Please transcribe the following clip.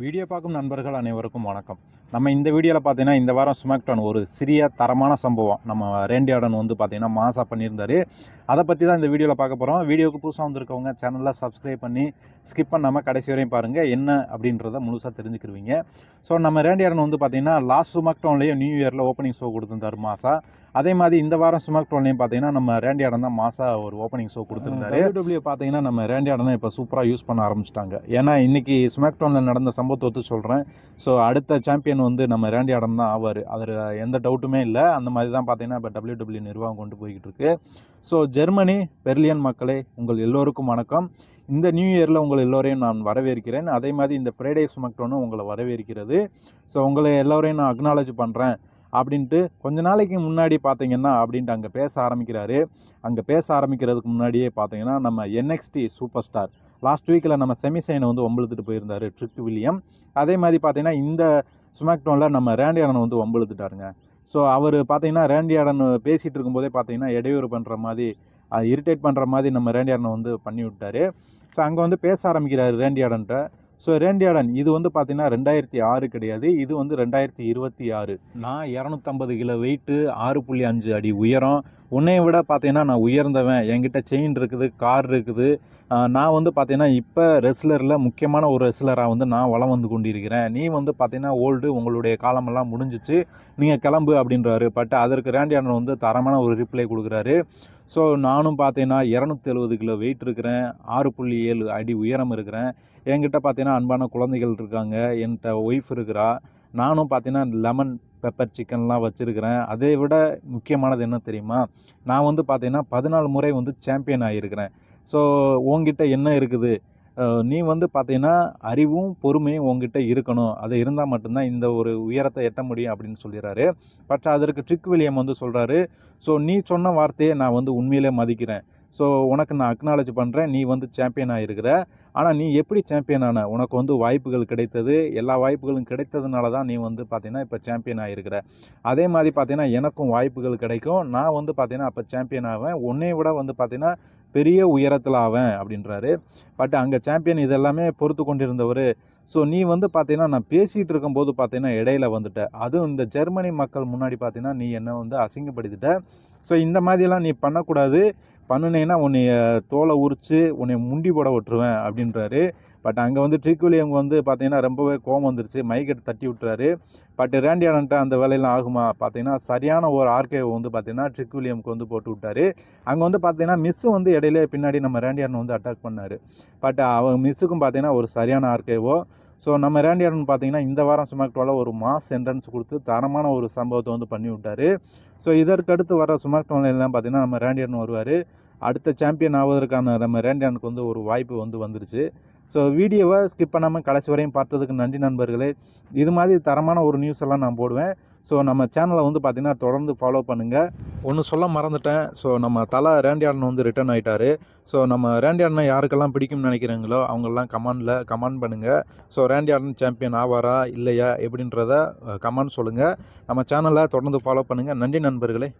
Video பார்க்கும் நண்பர்கள் அனைவருக்கும் வணக்கம். நம்ம இந்த வீடியோவில் பார்த்தீங்கன்னா இந்த வாரம் ஸ்மாக்டான் ஒரு சிறிய தரமான சம்பவம். நம்ம ரேண்டியாடன் வந்து பார்த்தீங்கன்னா மாசா பண்ணியிருந்தார். அதை பற்றி தான் இந்த வீடியோவில் பார்க்க போகிறோம் வீடியோக்கு புதுசாக வந்திருக்கவங்க சேனலில் சப்ஸ்கிரைப் பண்ணி ஸ்கிப் பண்ணாமல் கடைசி வரையும் பாருங்கள் என்ன அப்படின்றத முழுசாக தெரிஞ்சுக்கிருவீங்க. ஸோ நம்ம ரேண்டியாடன் வந்து பார்த்தீங்கன்னா லாஸ்ட் சுமாக்டோன்லேயும் நியூ இயரில் ஓப்பனிங் ஷோ கொடுத்துருந்தார் மாசா. அதே மாதிரி இந்த வாரம் ஸ்மாக் டோன்லையும் பார்த்தீங்கன்னா நம்ம ரேண்டியாடன் தான் மாசா ஒரு ஓப்பனிங் ஷோ கொடுத்துருந்தாரு. டபிள்யூ பார்த்தீங்கன்னா நம்ம ரேண்டியாடனை இப்போ சூப்பராக யூஸ் பண்ண ஆரம்பிச்சிட்டாங்க. ஏன்னா இன்னைக்கு ஸ்மாக் டோனில் நடந்த சம்பவத்தை ஒத்து சொல்கிறேன் ஸோ அடுத்த சாம்பியன் வந்து நம்ம ரேண்டியாடன் தான் ஆவார். அதில் எந்த டவுட்டுமே இல்லை. அந்த மாதிரி தான் பார்த்தீங்கன்னா இப்போ டபிள்யூ டபிள்யூ நிர்வாகம் கொண்டு போய்கிட்டு இருக்கு. ஸோ ஜெர்மனி பெர்லியன் மக்களே உங்கள் எல்லோருக்கும் வணக்கம். இந்த நியூ இயரில் உங்கள் எல்லோரையும் நான் வரவேற்கிறேன். அதே மாதிரி இந்த ஃப்ரைடே ஸ்மாக்டோனும் உங்களை வரவேற்கிறது. ஸோ உங்களை எல்லோரையும் நான் அக்னாலஜ் பண்ணுறேன் அப்படின்ட்டு கொஞ்ச நாளைக்கு முன்னாடி பார்த்தீங்கன்னா அப்படின்ட்டு அங்கே பேச ஆரம்பிக்கிறாரு. அங்கே பேச ஆரம்பிக்கிறதுக்கு முன்னாடியே பார்த்தீங்கன்னா நம்ம என்எக்ஸ்டி சூப்பர் ஸ்டார் லாஸ்ட் வீக்கில் நம்ம செமிசைனை வந்து ஒம்பழுத்துட்டு போயிருந்தார் ட்ரிக் வில்லியம் அதே மாதிரி பார்த்தீங்கன்னா இந்த ஸ்மாக்டோனில் நம்ம ரேண்டி வந்து ஒம்பழுத்துட்டாருங்க. ஸோ அவர் பார்த்தீங்கன்னா ரேண்டியாடன் பேசிகிட்டு இருக்கும்போதே பார்த்தீங்கன்னா இடையூறு பண்ணுற மாதிரி இரிட்டேட் பண்ணுற மாதிரி நம்ம ரேண்டியாடனை வந்து பண்ணி விட்டார் ஸோ அங்கே வந்து பேச ஆரம்பிக்கிறார் ரேண்டியாடன்ட்ட ஸோ ரேண்டியாடன் இது வந்து பார்த்தீங்கன்னா ரெண்டாயிரத்தி ஆறு கிடையாது. இது வந்து ரெண்டாயிரத்தி இருபத்தி ஆறு. நான் இரநூத்தம்பது கிலோ வெயிட்டு ஆறு புள்ளி அஞ்சு அடி உயரம் உன்னைய விட பார்த்தீங்கன்னா நான் உயர்ந்தவன். என்கிட்ட செயின் இருக்குது கார் இருக்குது. நான் வந்து பார்த்தீங்கன்னா இப்போ ரெஸ்லரில் முக்கியமான ஒரு ரெஸ்லராக வந்து நான் வளம் வந்து கொண்டிருக்கிறேன். நீ வந்து பார்த்தீங்கன்னா ஓல்டு உங்களுடைய காலமெல்லாம் முடிஞ்சிச்சு. நீங்கள் கிளம்பு அப்படின்றாரு. பட் அதற்கு ரேண்டியாடன் வந்து தரமான ஒரு ரிப்ளை கொடுக்குறாரு. ஸோ நானும் பார்த்தீங்கன்னா இரநூத்தி எழுபது கிலோ வெயிட் இருக்கிறேன். ஆறு புள்ளி ஏழு அடி உயரம் இருக்கிறேன். என்கிட்ட பார்த்தீங்கன்னா அன்பான குழந்தைகள் இருக்காங்க. என்கிட்ட ஒய்ஃப் இருக்கிறா. நானும் பார்த்தீங்கன்னா லெமன் பெப்பர் சிக்கன்லாம் வச்சுருக்கிறேன். அதை விட முக்கியமானது என்ன தெரியுமா? நான் வந்து பார்த்தீங்கன்னா பதினாலு முறை வந்து சாம்பியன் ஆகியிருக்கிறேன் ஸோ உங்ககிட்ட என்ன இருக்குது? நீ வந்து பார்த்தீங்கன்னா அறிவும் பொறுமையும் உங்ககிட்ட இருக்கணும். அது இருந்தால் மட்டும்தான் இந்த ஒரு உயரத்தை எட்ட முடியும் அப்படின்னு சொல்லிடுறாரு பட் அதற்கு ட்ரிக் வில்லியம் வந்து சொல்கிறாரு ஸோ நீ சொன்ன வார்த்தையை நான் வந்து உண்மையிலே மதிக்கிறேன். ஸோ உனக்கு நான் அக்னாலஜ் பண்ணுறேன் நீ வந்து சாம்பியன் ஆகிருக்கிற ஆனால் நீ எப்படி சாம்பியன் ஆன? உனக்கு வந்து வாய்ப்புகள் கிடைத்தது. எல்லா வாய்ப்புகளும் கிடைத்ததுனால தான் நீ வந்து பார்த்தீங்கன்னா இப்போ சாம்பியன் ஆகிருக்கிற அதே மாதிரி பார்த்தீங்கன்னா எனக்கும் வாய்ப்புகள் கிடைக்கும். நான் வந்து பார்த்தீங்கன்னா அப்போ சாம்பியன் ஆவேன். உன்னை விட வந்து பார்த்தீங்கன்னா பெரிய உயரத்தில் ஆவேன் அப்படின்றாரு. பட் அங்கே சாம்பியன் இதெல்லாமே பொறுத்து கொண்டிருந்தவர். ஸோ நீ வந்து பார்த்தீங்கன்னா நான் பேசிகிட்டு இருக்கும்போது பார்த்தீங்கன்னா இடையில வந்துட்ட. அதுவும் இந்த ஜெர்மனி மக்கள் முன்னாடி பார்த்தீங்கன்னா நீ என்ன வந்து அசிங்கப்படுத்திட்ட. ஸோ இந்த மாதிரிலாம் நீ பண்ணக்கூடாது. பண்ணுனீங்கன்னா உன்னைய தோலை உரித்து உன்னை முண்டி போட விட்டுருவேன் அப்படின்றாரு. பட் அங்கே வந்து ட்ரிக்விலியம் வந்து பார்த்தீங்கன்னா ரொம்பவே கோவம் வந்துருச்சு. மைக்கெட்டு தட்டி விட்டுறாரு. பட் ரேண்டியானன்ட்ட அந்த வேலையெல்லாம் ஆகுமா? பார்த்தீங்கன்னா சரியான ஒரு ஆர்கே வந்து பார்த்தீங்கன்னா ட்ரிக்விலியம்க்கு வந்து போட்டு விட்டாரு. அங்கே வந்து பார்த்தீங்கன்னா மிஸ்ஸு வந்து இடையிலே பின்னாடி நம்ம ரேண்டியான் வந்து அட்டாக் பண்ணார். பட் அவங்க மிஸ்ஸுக்கும் பார்த்தீங்கன்னா ஒரு சரியான ஆர்கேவோ ஸோ நம்ம ரேண்டியாடன் பார்த்தீங்கன்னா இந்த வாரம் சுமாக்டோவில் ஒரு மாஸ் என்ட்ரன்ஸ் கொடுத்து தரமான ஒரு சம்பவத்தை வந்து பண்ணி விட்டார். ஸோ இதற்கடுத்து வர சுமாக்டோனில் எல்லாம் பார்த்தீங்கன்னா நம்ம ரேண்டியன் வருவார். அடுத்த சாம்பியன் ஆவதற்கான நம்ம ரேண்டியானுக்கு வந்து ஒரு வாய்ப்பு வந்து வந்துருச்சு. ஸோ வீடியோவை ஸ்கிப் பண்ணாமல் கடைசி வரையும் பார்த்ததுக்கு நன்றி நண்பர்களே. இது மாதிரி தரமான ஒரு நியூஸ் எல்லாம் நான் போடுவேன். ஸோ நம்ம சேனலை வந்து பார்த்திங்கன்னா தொடர்ந்து ஃபாலோ பண்ணுங்கள் ஒன்று சொல்ல மறந்துட்டேன். ஸோ நம்ம தலை ரேண்டியாடன் வந்து ரிட்டர்ன் ஆகிட்டாரு ஸோ நம்ம ரேண்டியாடனை யாருக்கெல்லாம் பிடிக்கும்னு நினைக்கிறீங்களோ அவங்கெல்லாம் கமெண்டில் கமெண்ட் பண்ணுங்கள் ஸோ ரேண்டியாடன் சாம்பியன் ஆவாரா இல்லையா எப்படின்றத கமெண்ட் சொல்லுங்கள் நம்ம சேனலை தொடர்ந்து ஃபாலோ பண்ணுங்கள் நன்றி நண்பர்களே.